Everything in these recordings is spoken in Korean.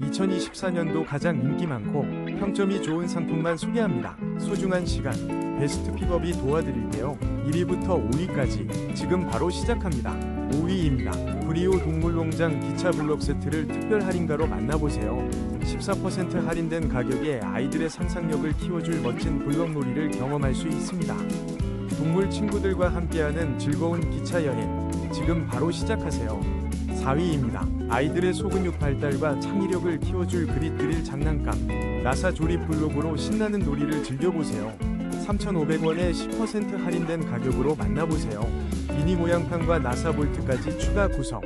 2024년도 가장 인기 많고 평점이 좋은 상품만 소개합니다. 소중한 시간, 베스트 픽업이 도와드릴게요. 1위부터 5위까지 지금 바로 시작합니다. 5위입니다. 브리오 동물농장 기차 블록 세트를 특별 할인가로 만나보세요. 14% 할인된 가격에 아이들의 상상력을 키워줄 멋진 블록놀이를 경험할 수 있습니다. 동물 친구들과 함께하는 즐거운 기차 여행 지금 바로 시작하세요. 4위입니다. 아이들의 소근육 발달과 창의력을 키워줄 그릿 드릴 장난감 나사 조립 블록으로 신나는 놀이를 즐겨보세요. 3,500원에 10% 할인된 가격으로 만나보세요. 미니 모양판과 나사 볼트까지 추가 구성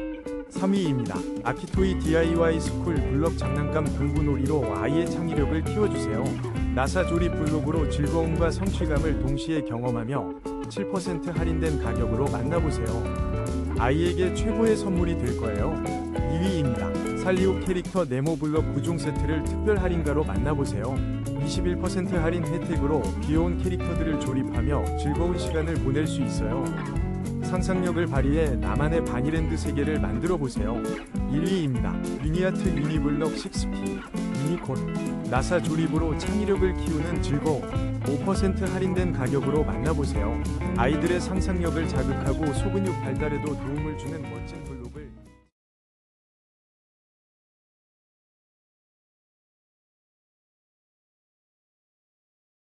3위입니다. 아키토이 DIY 스쿨 블럭 장난감 공부놀이로 아이의 창의력을 키워주세요. 나사 조립 블록으로 즐거움과 성취감을 동시에 경험하며 7% 할인된 가격으로 만나보세요. 아이에게 최고의 선물이 될 거예요. 2위입니다. 살리오 캐릭터 네모 블럭 9종 세트를 특별 할인가로 만나보세요. 21% 할인 혜택으로 귀여운 캐릭터들을 조립하며 즐거운 시간을 보낼 수 있어요. 상상력을 발휘해 나만의 바니랜드 세계를 만들어 보세요. 1위입니다. 유니아트 유니블럭 6P 유니콘 나사 조립으로 창의력을 키우는 즐거움 5% 할인된 가격으로 만나보세요. 아이들의 상상력을 자극하고 소근육 발달에도 도움을 주는 멋진 블록을